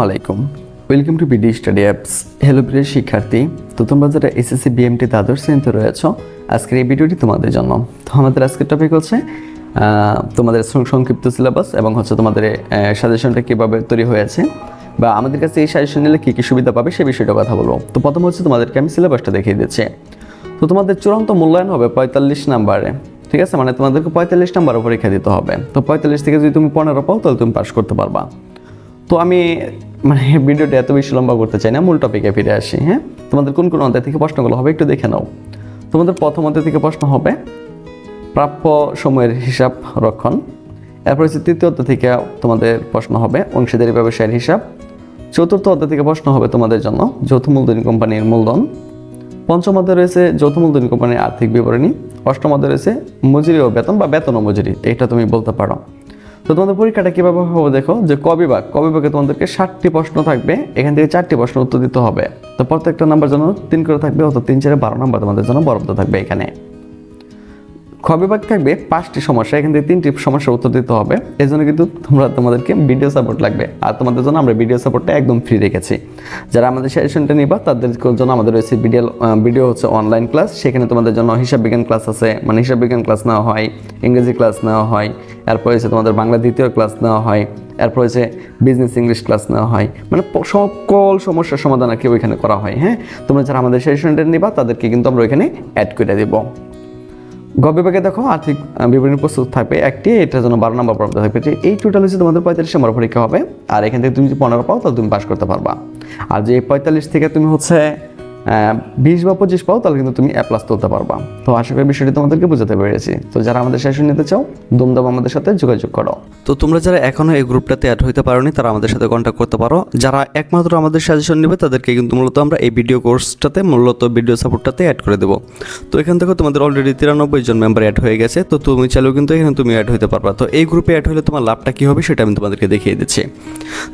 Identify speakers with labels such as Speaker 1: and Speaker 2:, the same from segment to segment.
Speaker 1: আলাইকুম welcome to BD study apps hello প্রিয় শিক্ষার্থী। তো তোমরা যারা এসএসসি বিএমটি দ্বাদশ শ্রেণীতে রয়েছ, আজকের এই ভিডিওটি তোমাদের জন্য। তো আমাদের আজকের টপিক হচ্ছে তোমাদের সংক্ষিপ্ত সিলেবাস এবং হচ্ছে তোমাদের সাজেশনটা কীভাবে তৈরি হয়েছে বা আমাদের কাছে এই সাজেশন নিলে কী কী সুবিধা পাবে সে বিষয়টা কথা বলব। তো প্রথম হচ্ছে তোমাদেরকে আমি সিলেবাসটা দেখিয়ে দিচ্ছি। তো তোমাদের চূড়ান্ত মূল্যায়ন হবে পঁয়তাল্লিশ নাম্বারে। ঠিক আছে? মানে তোমাদেরকে পঁয়তাল্লিশ নাম্বার পরীক্ষা দিতে হবে। তো পঁয়তাল্লিশ থেকে যদি তুমি পনেরো পাও, তাহলে তুমি পাস করতে পারবা। তো আমি মানে ভিডিওটা এত বেশি লম্বা করতে চাই না, মূল টপিকে ফিরে আসি হ্যাঁ? তোমাদের কোন কোন অধ্যায় থেকে প্রশ্নগুলো হবে একটু দেখে নাও। তোমাদের প্রথম অধ্যায় থেকে প্রশ্ন হবে, প্রাপ্য সময়ের হিসাব রক্ষণ। এরপর হচ্ছে তৃতীয় অধ্যায় থেকে তোমাদের প্রশ্ন হবে, অংশীদারি ব্যবসায়ের হিসাব। চতুর্থ অধ্যায় থেকে প্রশ্ন হবে তোমাদের জন্য, যৌথ মূলধনী কোম্পানির মূলধন। পঞ্চম অধ্যায় রয়েছে যৌথ মূলধনী কোম্পানির আর্থিক বিবরণী। অষ্টম অধ্যায় রয়েছে মজুরি ও বেতন বা বেতন ও মজুরি এটা তুমি বলতে পারো। তো তোমাদের পরীক্ষাটা কীভাবে হবে দেখো, যে কবি বাক কবি বাকে তোমাদেরকে ষাটটি প্রশ্ন থাকবে, এখান থেকে চারটি প্রশ্ন উত্তর দিতে হবে। তো প্রত্যেকটা নাম্বার যেন তিন করে থাকবে অর্থাৎ তিন চারে বারো নাম্বার তোমাদের জন্য বরাদ্দ থাকবে এখানে। খ থাকবে? পাঁচটি সমস্যা। এখান থেকে তিনটি সমস্যার উত্তর দিতে হবে। এই জন্য কিন্তু তোমরা তোমাদেরকে ভিডিও সাপোর্ট লাগবে। আর তোমাদের জন্য আমরা ভিডিও সাপোর্টটা একদম ফ্রি রেখেছি। যারা আমাদের সেশনটা নিবা, তাদের জন্য আমাদের রয়েছে ভিডিও ভিডিও হচ্ছে অনলাইন ক্লাস সেখানে তোমাদের জন্য হিসাব বিজ্ঞান ক্লাস আছে। মানে হিসাব বিজ্ঞান ক্লাস নেওয়া হয়, ইংরেজি ক্লাস নেওয়া হয়, এরপর হচ্ছে তোমাদের বাংলা দ্বিতীয় ক্লাস নেওয়া হয়, এরপর হচ্ছে বিজনেস ইংলিশ ক্লাস নেওয়া হয়। মানে সকল সমস্যার সমাধান আর কি ওইখানে করা হয় হ্যাঁ? তোমরা যারা আমাদের সেশনটা নিবা, তাদেরকে কিন্তু আমরা ওইখানে অ্যাড করে দেবো। গ বিভাগে দেখো আর্থিক বিবরণী প্রস্তুত থাকবে। একটি এটার জন্য বারো নম্বর প্রাপ্ত থাকবে এই টোটাল হচ্ছে তোমাদের পঁয়তাল্লিশ নম্বর পরীক্ষা হবে। আর এখান থেকে তুমি যদি পনেরো পাও, তাহলে তুমি পাস করতে পারবা। আর যে পঁয়তাল্লিশ থেকে তুমি হচ্ছে বিশ বা পঁচিশ পাও, তাহলে কিন্তু তুমি এ প্লাস তুলতে পারবা। তো আশা করি বিষয়টি তোমাদেরকে বোঝাতে পেরেছি। তো যারা আমাদের সেশন নিতে চাও, দুমদাম আমাদের সাথে যোগাযোগ করো।
Speaker 2: তো তোমরা যারা এখনও এই গ্রুপটাতে অ্যাড হইতে পারোনি, তারা আমাদের সাথে কন্ট্যাক্ট করতে পারো। যারা একমাত্র আমাদের সাজেশন নেবে, তাদেরকে কিন্তু মূলত আমরা এই ভিডিও কোর্সটাতে মূলত ভিডিও সাপোর্টটাতে অ্যাড করে দেবো। তো এখান থেকে তোমাদের অলরেডি তিরানব্বই জন মেম্বার অ্যাড হয়ে গেছে। তো তুমি চাইলেও কিন্তু এখানে তুমি অ্যাড হতে পারবা। তো এই গ্রুপে অ্যাড হলে তোমার লাভটা কী হবে, সেটা আমি তোমাদেরকে দেখিয়ে দিচ্ছি।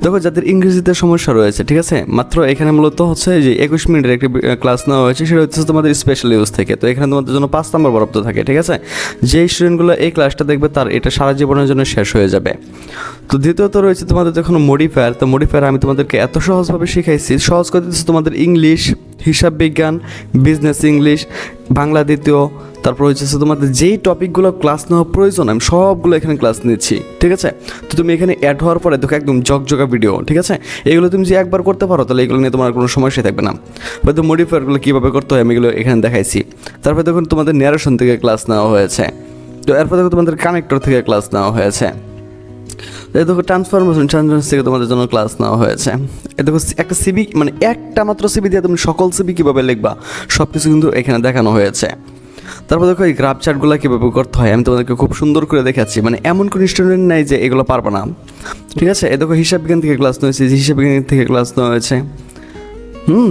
Speaker 2: দেখো, যাদের ইংরেজিতে সমস্যা রয়েছে, ঠিক আছে? মাত্র এখানে মূলত হচ্ছে যে একুশ মিনিটের একটি ক্লাস নেওয়া হয়েছে, সেটা হচ্ছে তোমাদের স্পেশাল ইউজ থেকে। তো এখানে তোমাদের জন্য পাঁচ নম্বর বরাদ্দ থাকে, ঠিক আছে? যে স্টুডেন্টগুলো এই ক্লাসটা দেখবে, তার এটা সারা জীবনের জন্য শেষ হয়ে যাবে। তো দ্বিতীয়ত রয়েছে তোমাদের যখন মডিফায়ার তো মডিফায়ার আমি তোমাদেরকে এত সহজভাবে শিখাইছি। সহজ করে দিচ্ছি তোমাদের ইংলিশ হিসাব বিজ্ঞান বিজনেস ইংলিশ বাংলা দ্বিতীয় তারপর হচ্ছে তোমাদের যেই টপিকগুলো ক্লাস নেওয়া প্রয়োজন, আমি সবগুলো এখানে ক্লাস নিচ্ছি, ঠিক আছে? তো তুমি এখানে অ্যাড হওয়ার পরে দেখো একদম জগজগা ভিডিও ঠিক আছে? এগুলো তুমি যে একবার করতে পারো, তাহলে এগুলো নিয়ে তোমার কোনো সমস্যা থাকবে না। হয়তো মডিফায়ারগুলো কীভাবে করতে হয়, আমি এগুলো এখানে দেখাইছি। তারপরে দেখুন তোমাদের ন্যারেশন থেকে ক্লাস নেওয়া হয়েছে। তো এরপর দেখো তোমাদের কানেক্টর থেকে ক্লাস নেওয়া হয়েছে। দেখো ট্রান্সফরমেশন ট্রান্সফারেন্স থেকে তোমাদের জন্য ক্লাস নেওয়া হয়েছে। এই দেখো একটা সিবি মানে একটা মাত্র সিবি দিয়ে তুমি সকল সিবি কীভাবে লিখবা সব কিছু কিন্তু এখানে দেখানো হয়েছে। তারপর দেখো এই গ্রাফ চার্টগুলো কীভাবে করতে হয়, আমি তোমাদেরকে খুব সুন্দর করে দেখাচ্ছি। মানে এমন কোনো স্টুডেন্ট নাই যে এগুলো পারবে না। ঠিক আছে? এ দেখো হিসাব বিজ্ঞান থেকে ক্লাস নেওয়া হয়েছে হিসাব বিজ্ঞান থেকে ক্লাস নেওয়া হয়েছে। হুম?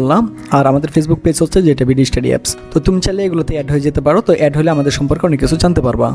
Speaker 3: আবদুল্লাহ আর আমাদের ফেসবুক পেজ হচ্ছে যেটা বিডি স্টাডি অ্যাপস তো তুমি চাইলে এগুলোতে অ্যাড হয়ে যেতে পারো। তো অ্যাড হলে আমাদের সম্পর্কে অনেক কিছু জানতে পারবা।